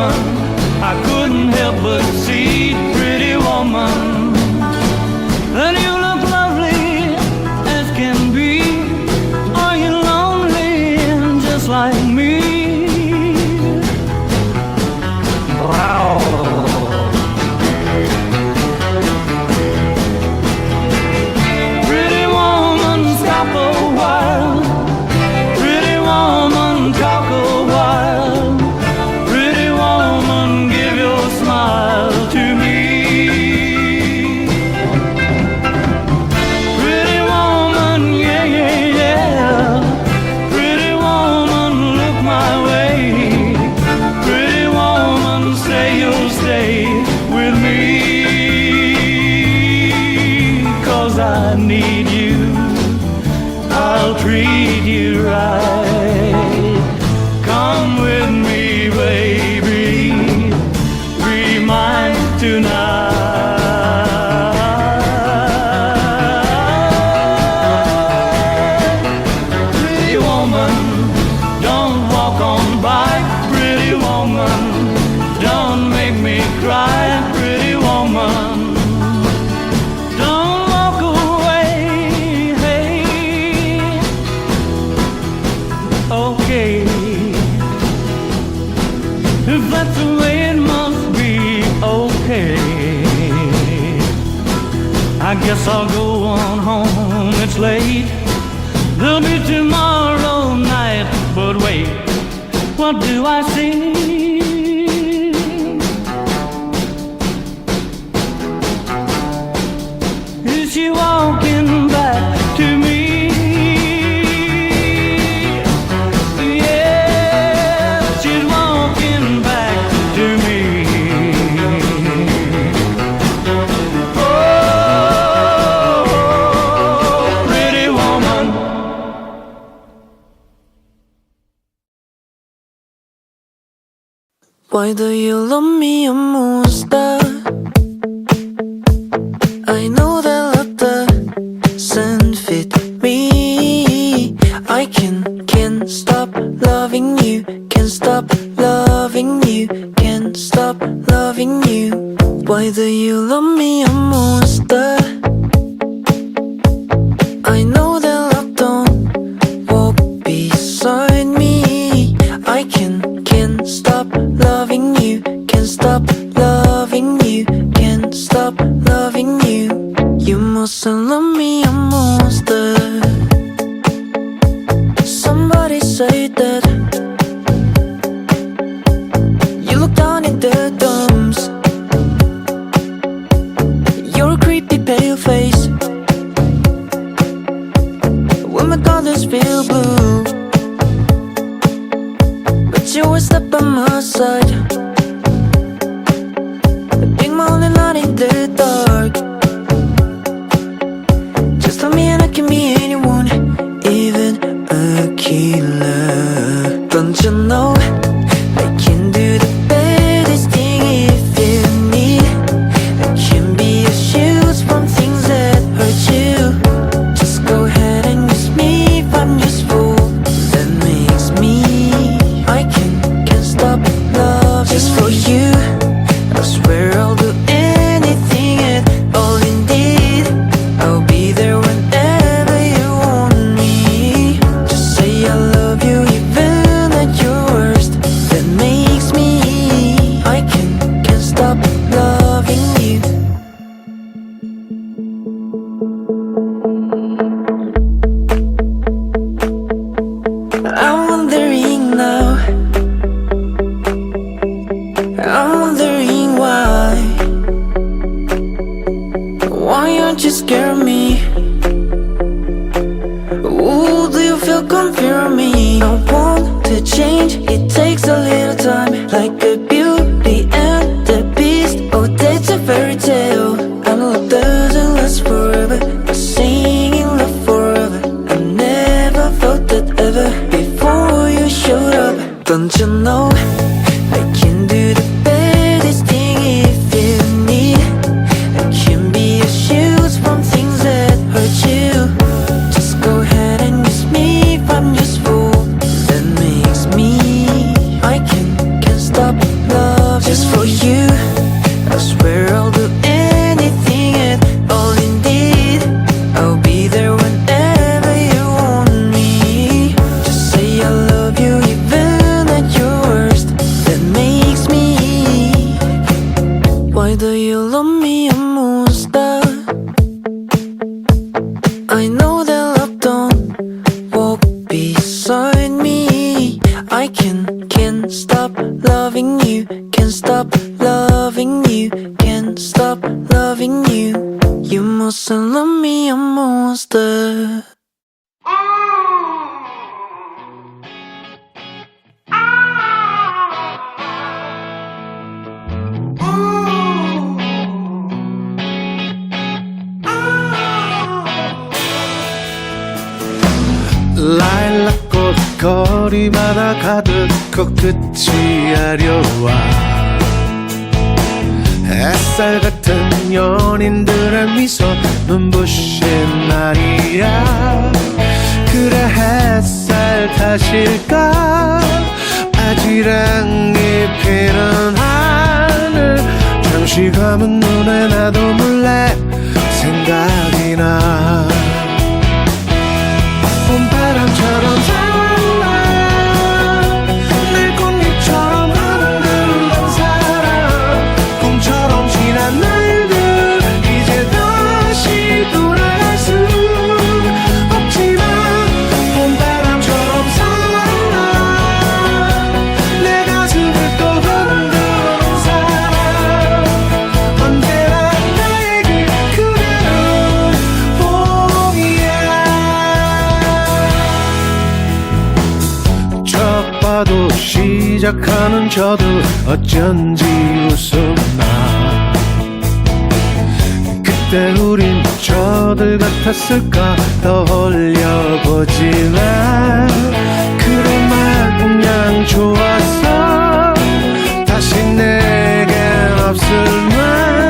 woman If that's the way it must be, okay. I guess I'll go on home, it's late. There'll be tomorrow night, but wait, what do I see? Why do you love me a monster? I know that love doesn't fit me I can, can't stop loving you Can't stop loving you Can't stop loving you Why do you love me? say that to confuse me. I want to change, it takes a little time Like a 거리마다 가득 그 끝이 아려와. 햇살 같은 연인들의 미소 눈부신 날이야. 그래 햇살 타실까? 아지랑이 피는 하늘. 잠시 감은 눈에 나도 몰래 생각이 나. 생각하는 저도 어쩐지 웃었나. 그때 우린 저들 같았을까? 떠올려보지만 그런 말 그냥 좋았어. 다시 내겐 없을 말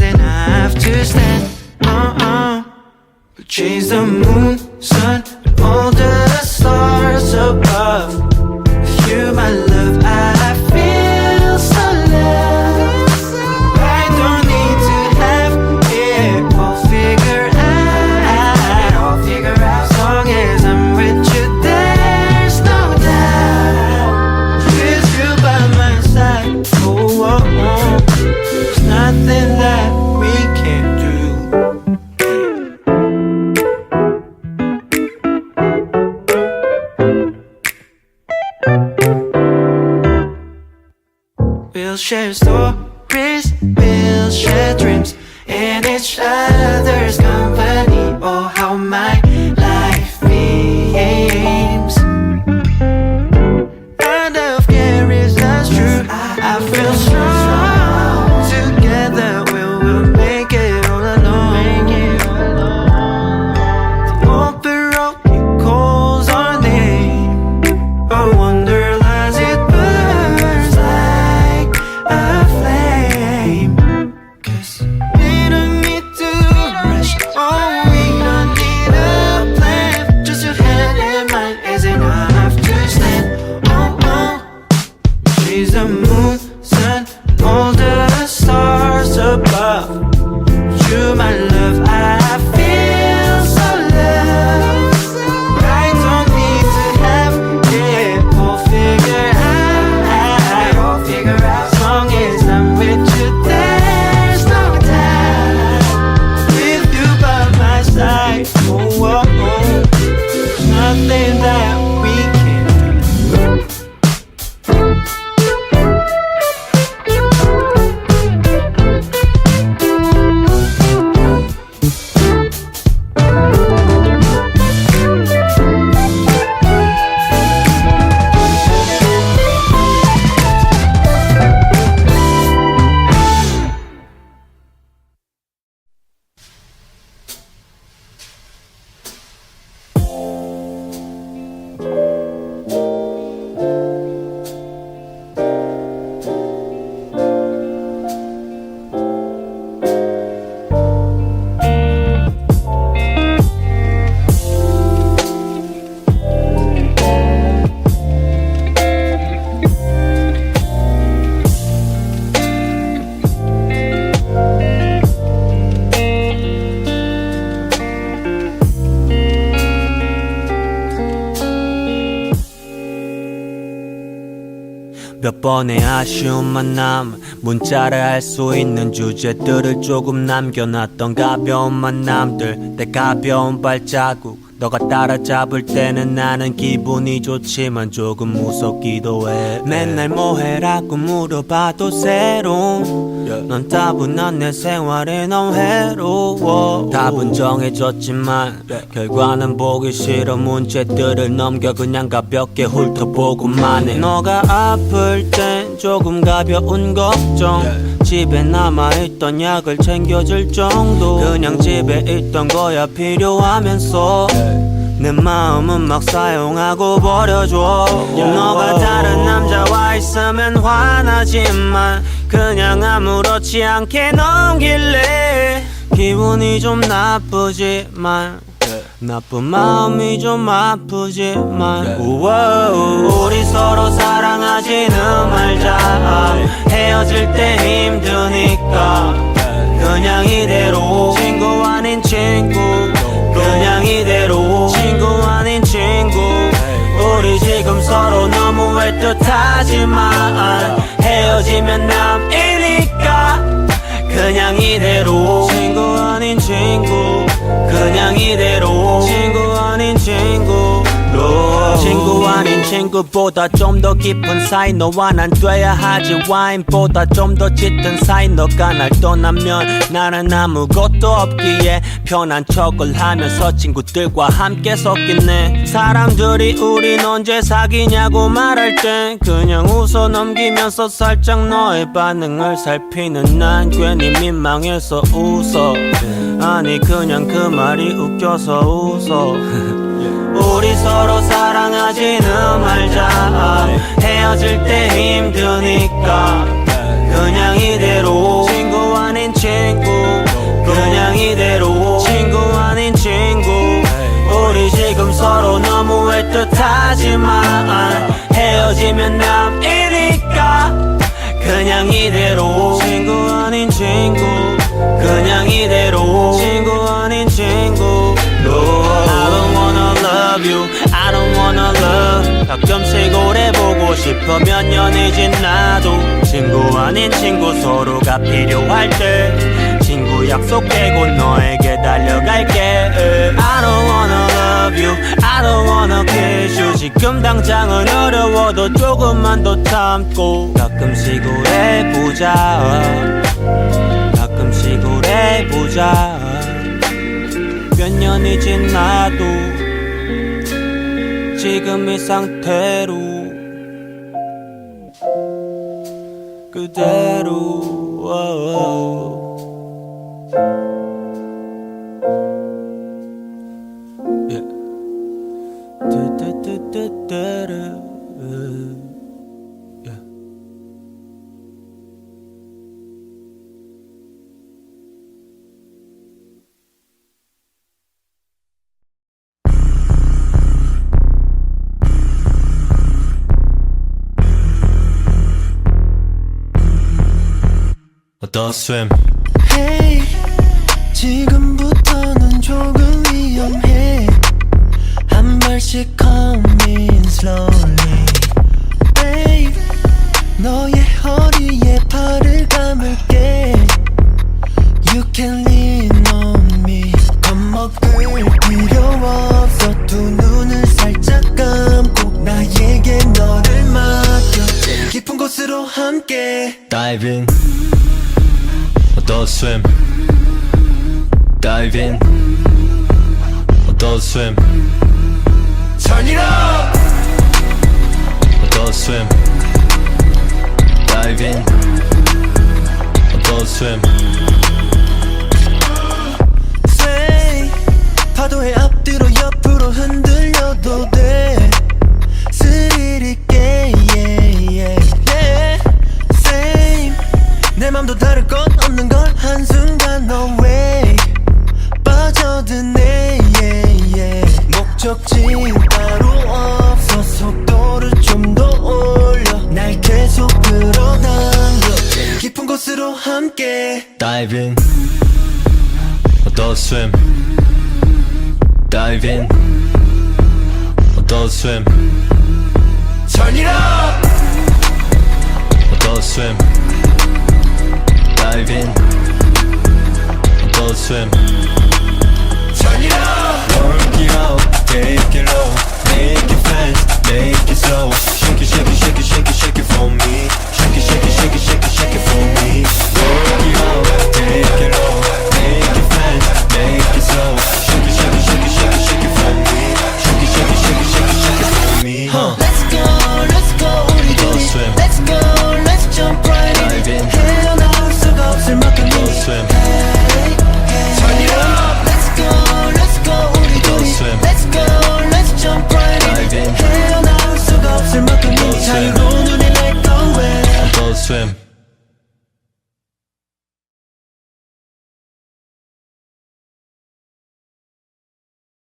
and I have to stand on. Uh-uh. Change the moon, sun, and all the stars above. Share stories, we'll share dreams in each other's 아쉬운 만남 문자를 할 수 있는 주제들을 조금 남겨놨던 가벼운 만남들. 내 가벼운 발자국 너가 따라잡을 때는 나는 기분이 좋지만 조금 무섭기도 해. 맨날 뭐해라고 물어봐도 새로운 넌 따분한 내 생활에 너무 외로워. 답은 정해졌지만 결과는 보기 싫어. 문제들을 넘겨 그냥 가볍게 훑어보고만 해. 너가 아플 땐 조금 가벼운 걱정. 집에 남아있던 약을 챙겨줄 정도. 그냥 집에 있던 거야 필요하면서. 내 마음은 막 사용하고 버려줘. 너가 다른 남자와 있으면 화나지만 그냥 아무렇지 않게 넘길래. 기분이 좀 나쁘지만 나쁜 마음이 좀 아프지만. 우와, 우리 서로 사랑하지는 말자. 헤어질 때 힘드니까. 그냥 이대로. 친구 아닌 친구. 그냥 이대로. 친구 아닌 친구. 우리 지금 서로 너무 애틋하지만. 헤어지면 남이니까. 그냥 이대로. 친구 아닌 친구 그냥 이대로. 친구 아닌 친구 로 친구 아닌 친구보다 좀 더 깊은 사이 너와 난 돼야 하지. 와인보다 좀 더 짙은 사이 너가 날 떠나면 나는 아무것도 없기에 편한 척을 하면서 친구들과 함께 섞이네. 사람들이 우린 언제 사귀냐고 말할 땐 그냥 웃어 넘기면서 살짝 너의 반응을 살피는 난 괜히 민망해서 웃어. 아니 그냥 그 말이 웃겨서 웃어 우리 서로 사랑하지는 말자. 헤어질 때 힘드니까 그냥 이대로. 친구 아닌 친구 그냥 이대로. 친구 아닌 친구 우리 지금 서로 너무 애틋하지만 헤어지면 남이니까 그냥 이대로. 친구 아닌 친구 가끔씩 오래 보고 싶어 몇 년이 지나도 친구 아닌 친구 서로가 필요할 때 친구 약속 깨고 너에게 달려갈게. I don't wanna love you. I don't wanna kiss you. 지금 당장은 어려워도 조금만 더 참고 가끔씩 오래 보자. 가끔씩 오래 보자. 몇 년이 지나도 지금 이 상태로 그대로 어떠셈 Hey 지금부터는 조금 위험해. 한 발씩 coming. slowly 어떠셈 Turn it up. 어떠셈 Dive in. 어떠셈 Say 파도에 앞뒤로 옆으로 흔들려도 돼 함께 Dive in 어떠셈 Dive in 어떠셈 Turn it up 어떠셈 Dive in 어떠셈 Turn it up Work it out, take it low